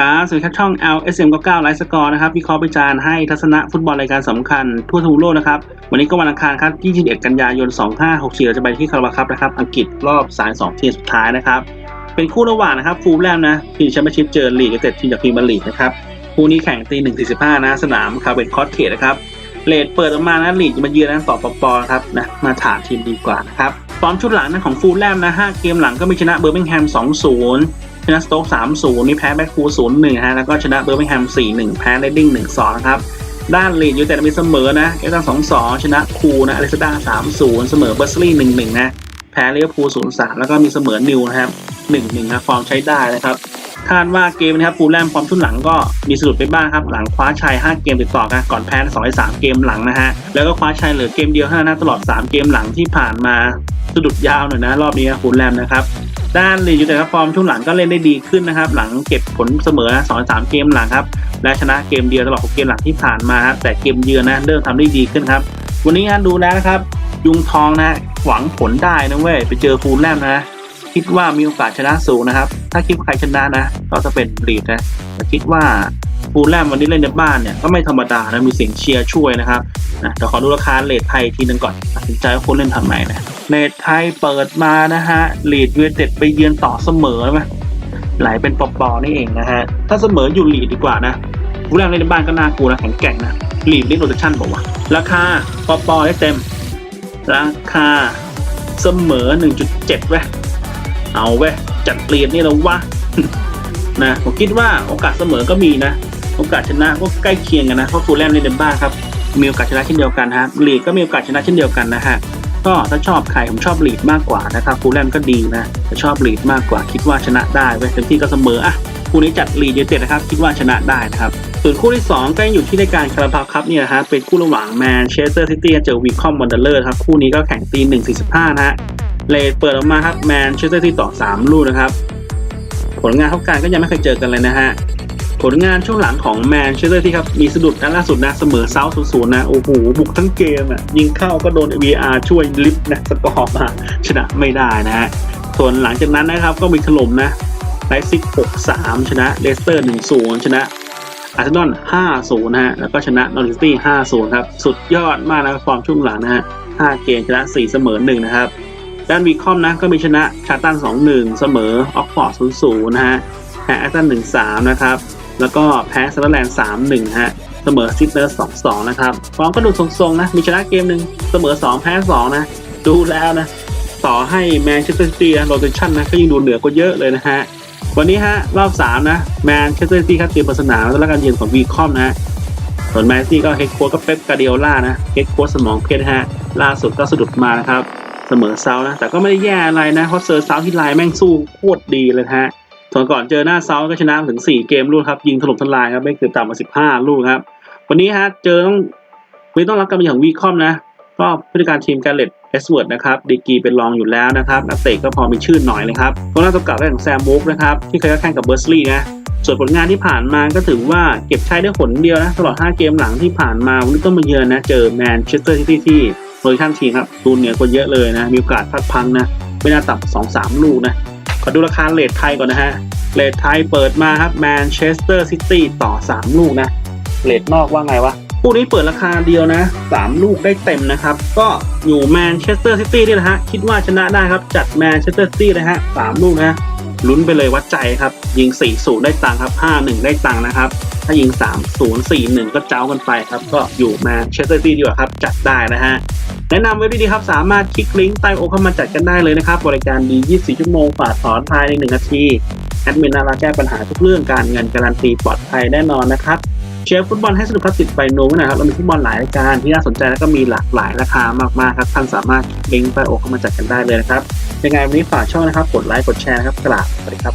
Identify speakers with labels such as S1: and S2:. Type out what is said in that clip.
S1: ครับสวัสดีครับช่อง LSM 99 ไลฟ์สกอร์นะครับวิเคราะห์วิจารณ์ให้ทัศนะฟุตบอลรายการสำคัญ ทั่วทุกโลกนะครับ วันนี้ก็วันอังคารครับ 21 กันยายน 2564 เราจะไปที่คาราบาครับนะครับอังกฤษรอบสาย 2 ทีมสุดท้ายนะครับ เป็นคู่ระหว่างนะครับฟูลแลมนะทีมแชมเปี้ยนชิพเจอลีกเต็ดทีมจากพรีเมียร์ลีกนะครับคู่นี้แข่งตี1.45 นะสนามคาร์เวนคอสเขตนะครับเลดเปิดออกมานะลีกมาเยือนนะต่อปปครับนะมาถานทีมดีกว่านะครับฟอร์มชุดหลังนะของฟูลแลมนะ5เกมหลังก็มีชนะเบอร์มิงแฮม 2-0 ชนะสโต๊ก3-0นี่แพ้แบ็คฟูล0-1ฮะแล้วก็ชนะเบอร์มิงแฮม4-1แพ้เรดดิ้ง1-2นะครับด้านลีดยูแต่มีเสมอนะเอตัน2-2ชนะคูนะอเลสดา3-0เสมอเบอร์สลีย์1-1นะแพ้เลียพูล0-3แล้วก็มีเสมอนิวนะครับ1-1นะฟอร์มใช้ได้นะครับคาดว่าเกมนะครับฟูลแลมฟอร์มชุดหลังก็มีสะดุดไปบ้างครับ หลังคว้าชัย 5 เกมติดต่อกันก่อนแพ้2 3เกมหลังนะฮะ แล้วก็คว้าชัยเหลือเกมเดียวเท่านะตลอด 3 เกมหลังที่ผ่านมาสะดุดยาวหน่อยนะ รอบนี้ฟูลแลมนะครับ ด้านลีดอยูไนเต็ดครับฟอร์มช่วงหลังก็เล่นได้ดีขึ้นนะครับ หลังเก็บผลเสมอสองสามเกมหลังครับ และชนะเกมเดียวตลอด6เกมหลังที่ผ่านมาครับแต่เกมเยือนนะเริ่มทำได้ดีขึ้นครับ วันนี้ฮะดูแล้วนะครับ ยุงทองนะหวังผลได้นะเว้ยไปเจอฟูลแลมนะคิดว่ามีโอกาสชนะสูงนะครับ ถ้าคิดว่าใครชนะนะก็จะเป็นลีดนะแต่คิดว่าฟูลแลมวันนี้เล่นในบ้านเนี่ยก็ไม่ธรรมดานะมีเสียงเชียร์ช่วยนะครับนะเดี๋ยวขอดูราคาเลทไทยทีนึงก่อนตัดสินใจว่าควรเล่นทำไหนนะ เลทไทยเปิดมานะฮะลีดยูไนเต็ดไปเยือนต่อเสมอไหมไหลเป็นปอๆนี่เองนะฮะ ถ้าเสมออยู่ลีดดีกว่านะฟูลแลมเล่นในบ้านก็น่ากลัวนะแข็งแกร่งนะลีดเล่นโรเตชั่นบอกว่าราคาปอๆได้เต็ม ราคาเสมอ 1.7เว้ยเอาเว้ยจัดเปลี่ยนนี่แล้ววะนะผมคิดว่าโอกาสเสมอก็มีนะ โอกาสชนะก็ใกล้เคียงกันนะเพราะฟูลแลมเล่นในบ้าครับมีโอกาสชนะเช่นเดียวกันฮะลีดก็มีโอกาสชนะเช่นเดียวกันนะฮะ ก็ถ้าชอบใครผมชอบลีดมากกว่านะครับฟูลแลมก็ดีนะแต่ชอบลีดมากกว่าคิดว่าชนะได้เว้ยเต็มที่ก็เสมออะคู่นี้จัดลีดเยเต็ดนะครับคิดว่าชนะได้นะครับส่วนคู่ที่สองก็ยังอยู่ที่รายการคาราบาวครับเนี่ยฮะเป็นคู่ระหว่างแมนเชสเตอร์ซิตี้เจอวีคอมวันเดอร์เลอร์ครับคู่นี้ก็แข่งตีหนึ่งสี่สิบห้านะฮะเลดเปิดออกมาครับแมนเชสเตอร์ซิตี้ต่อ3ลูกนะครับผลงานเท่ากันก็ยังไม่เคยเจอกันเลยนะฮะ ผลงานช่วงหลังของแมนเชสเตอร์ที่ครับ มีสะดุดนัดล่าสุดนะเสมอเซาท์ศูนย์นะ โอ้โห บุกทั้งเกมอะ ยิงเข้าก็โดน VR ช่วยลิฟต์นะสกอร์มาชนะไม่ได้นะฮะ ส่วนหลังจากนั้นนะครับก็มีถล่มนะไลซิก6-3 ชนะเลสเตอร์ 1-0 ชนะอาร์เซนอล5-0นะฮะ แล้วก็ชนะนอริสตี้ 5-0 ครับ สุดยอดมากนะฟอร์มช่วงหลังนะฮะ 5 เกมชนะ 4 เสมอ 1 นะครับ ด้านวีคอมนะ ก็มีชนะชาตัน 2-1 เสมอออกฟอร์ด 0-0 นะฮะแพ้แอตตัน 1-3 นะครับ แล้วก็แพ้ซัตเทอร์แลนด์3-1ฮะเสมอซิดเนอร์2-2นะครับฟอร์มก็ดูทรงๆนะมีชนะเกมหนึ่งเสมอ2แพ้2นะดูแล้วนะต่อให้แมนเชสเตอร์ซิตี้โรเตชันนะก็ยังดูเหนือกว่าเยอะเลยนะฮะวันนี้ฮะรอบ3นะแมนเชสเตอร์ซิตี้ครับเตรียมปิดสนาแล้วการเยือนของวีคอมนะฮะส่วนแมนซิตี้ก็เฮดโค้ชก็เป๊ปกาเดียล่านะเฮดโค้ชสมองเพชรฮะล่าสุดก็สะดุดมานะครับเสมอเซานะแต่ก็ไม่ได้แย่อะไรนะเพราะเซอร์เซาที่ไลน์แม่งสู้โคตรดีเลยฮะ ส่วนก่อนเจอหน้าเซาก็ชนะถึง 4 เกมลูกครับ ยิงถล่มทลายครับ ไม่เกือต่ำกว่า 15 ลูกครับ วันนี้ฮะเจอต้องไม่ต้องรับการเป็นองวีคอมนะ ก็ผู้จัดการทีมการเลตเอสเวิร์ดนะครับดีกีเป็นรองอยู่แล้วนะครับนักเตะก็พอมีชื่อหน่อยเลยครับก็น่าตัวเก่าได้ของแซมบุ๊กนะครับที่เคยแข่งกับเบอร์สลีย์นะส่วนผลงานที่ผ่านมาก็ถือว่าเก็บใช้ได้ผลเดียวนะตลอด 5 เกมหลังที่ผ่านมาวันนี้ต้องมาเยือนนะเจอแมนเชสเตอร์ซิตี้ที่โดิชั่นทีมครับดูนเหนือกว่าเยอะเลยนะมีโอกาสพลาดพังนะไม่น่าต่ำสองสามลูกนะ ขอดูราคาเลทไทยก่อนนะฮะ เลทไทยเปิดมาครับแมนเชสเตอร์ซิตี้ต่อ 3 ลูกนะ เลทนอกว่าไงวะคู่นี้เปิดราคาเดียวนะ 3 ลูกได้เต็มนะครับ ก็อยู่แมนเชสเตอร์ซิตี้นี่แหละฮะ คิดว่าชนะได้ครับ จัดแมนเชสเตอร์ซิตี้นะฮะสามลูกนะลุ้นไปเลยวัดใจครับ ยิง 4 0 ได้ตังค์ครับ 5 1 ได้ตังค์นะครับ ถ้ายิง 3 0 4 1 ก็เจ้ากันไปครับ ก็อยู่แมนเชสเตอร์ซิตี้ดีกว่าครับ จัดได้นะฮะ แนะนำเว็บดีครับสามารถคลิกลิงก์ใต้โอเข้ามาจัดกันได้เลยนะครับ บริการดี 24 ชั่วโมงฝากถอนภายใน 1 นาที แอดมินน่ารักแก้ปัญหาทุกเรื่องการเงินการันตีปลอดภัยแน่นอนนะครับ เชียร์ฟุตบอลให้สนุกครับติดไปโน้ตนะครับเรามีฟุตบอลหลายรายการที่น่าสนใจแล้วก็มีหลากหลายราคามากๆครับท่านสามารถคลิกลิงก์ใต้โอเข้ามาจัดกันได้เลยนะครับยังไงวันนี้ฝากช่องนะครับกดไลค์กดแชร์นะครับกราบสวัสดีครับ